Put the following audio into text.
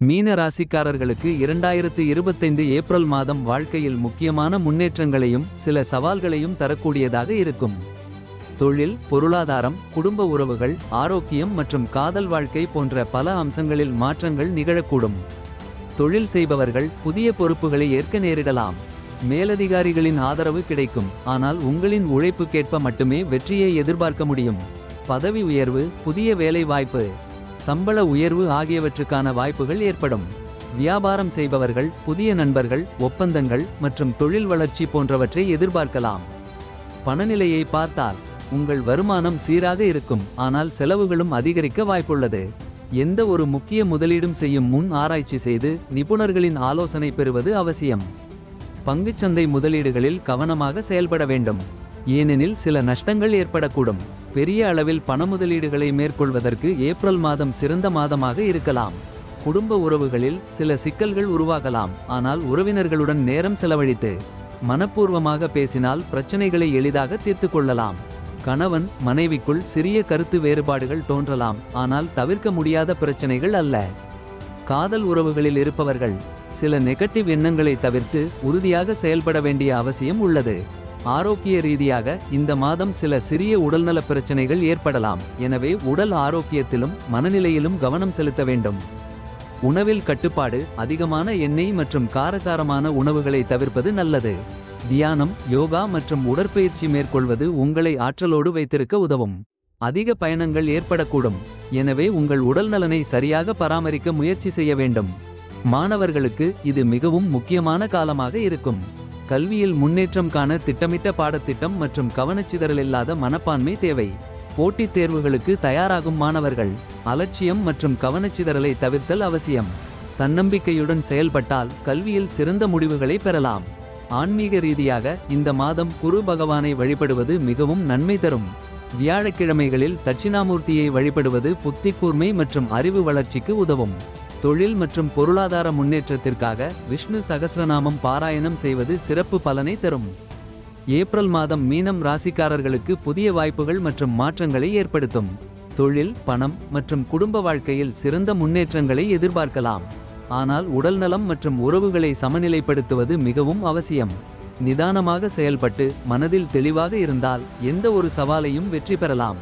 மீன ராசிக்காரர்களுக்கு இரண்டாயிரத்து இருபத்தைந்து ஏப்ரல் மாதம் வாழ்க்கையில் முக்கியமான முன்னேற்றங்களையும் சில சவால்களையும் தரக்கூடியதாக இருக்கும். தொழில் பொருளாதாரம் குடும்ப உறவுகள் ஆரோக்கியம் மற்றும் காதல் வாழ்க்கை போன்ற பல அம்சங்களில் மாற்றங்கள் நிகழக்கூடும். தொழில் செய்பவர்கள் புதிய பொறுப்புகளை ஏற்க நேரிடலாம். மேலதிகாரிகளின் ஆதரவு கிடைக்கும் ஆனால் உங்களின் உழைப்புக்கேற்ப மட்டுமே வெற்றியை எதிர்பார்க்க முடியும். பதவி உயர்வு புதிய வேலை வாய்ப்பு சம்பள உயர்வு ஆகியவற்றுக்கான வாய்ப்புகள் ஏற்படும். வியாபாரம் செய்பவர்கள் புதிய நண்பர்கள் ஒப்பந்தங்கள் மற்றும் தொழில் வளர்ச்சி போன்றவற்றை எதிர்பார்க்கலாம். பணநிலையை பார்த்தால் உங்கள் வருமானம் சீராக இருக்கும் ஆனால் செலவுகளும் அதிகரிக்க வாய்ப்புள்ளது. எந்த ஒரு முக்கிய முதலீடும் செய்யும் முன் ஆராய்ச்சி செய்து நிபுணர்களின் ஆலோசனை பெறுவது அவசியம். பங்குச்சந்தை முதலீடுகளில் கவனமாக செயல்பட வேண்டும். ஏனெனில் சில நஷ்டங்கள் ஏற்படக்கூடும். பெரிய அளவில் பண முதலீடுகளை மேற்கொள்வதற்கு ஏப்ரல் மாதம் சிறந்த மாதமாக இருக்கலாம். குடும்ப உறவுகளில் சில சிக்கல்கள் உருவாகலாம். ஆனால் உறவினர்களுடன் நேரம் செலவழித்து மனப்பூர்வமாக பேசினால் பிரச்சனைகளை எளிதாக தீர்த்து கொள்ளலாம். கணவன் மனைவிக்குள் சிறிய கருத்து வேறுபாடுகள் தோன்றலாம். ஆனால் தவிர்க்க முடியாத பிரச்சனைகள் அல்ல. காதல் உறவுகளில் இருப்பவர்கள் சில நெகட்டிவ் எண்ணங்களை தவிர்த்து உறுதியாக செயல்பட வேண்டிய அவசியம் உள்ளது. ஆரோக்கிய ரீதியாக இந்த மாதம் சில சிறிய உடல்நலப் பிரச்சனைகள் ஏற்படலாம். எனவே உடல் ஆரோக்கியத்திலும் மனநிலையிலும் கவனம் செலுத்த வேண்டும். உணவில் கட்டுப்பாடு அதிகமான எண்ணெய் மற்றும் காரசாரமான உணவுகளை தவிர்ப்பது நல்லது. தியானம் யோகா மற்றும் உடற்பயிற்சி மேற்கொள்வது உங்களை ஆற்றலோடு வைத்திருக்க உதவும். அதிக பயணங்கள் ஏற்படக்கூடும். எனவே உங்கள் உடல் நலனை சரியாக பராமரிக்க முயற்சி செய்ய வேண்டும். மாணவர்களுக்கு இது மிகவும் முக்கியமான காலமாக இருக்கும். கல்வியில் முன்னேற்றம் காண திட்டமிட்ட பாடத்திட்டம் மற்றும் கவனச்சிதறல் இல்லாத மனப்பான்மை தேவை. போட்டித் தேர்வுகளுக்கு தயாராகும் மாணவர்கள் அலட்சியம் மற்றும் கவனச்சிதறலை தவிர்த்தல் அவசியம். தன்னம்பிக்கையுடன் செயல்பட்டால் கல்வியில் சிறந்த முடிவுகளை பெறலாம். ஆன்மீக ரீதியாக இந்த மாதம் குரு பகவானை வழிபடுவது மிகவும் நன்மை தரும். வியாழக்கிழமைகளில் தட்சிணாமூர்த்தியை வழிபடுவது புத்தி கூர்மை மற்றும் அறிவு வளர்ச்சிக்கு உதவும். தொழில் மற்றும் பொருளாதார முன்னேற்றத்திற்காக விஷ்ணு சகசிரநாமம் பாராயணம் செய்வது சிறப்பு பலனை தரும். ஏப்ரல் மாதம் மீனம் ராசிக்காரர்களுக்கு புதிய வாய்ப்புகள் மற்றும் மாற்றங்களை ஏற்படுத்தும். தொழில் பணம் மற்றும் குடும்ப வாழ்க்கையில் சிறந்த முன்னேற்றங்களை எதிர்பார்க்கலாம். ஆனால் உடல்நலம் மற்றும் உறவுகளை சமநிலைப்படுத்துவது மிகவும் அவசியம். நிதானமாக செயல்பட்டு மனதில் தெளிவாக இருந்தால் எந்த ஒரு சவாலையும் வெற்றி பெறலாம்.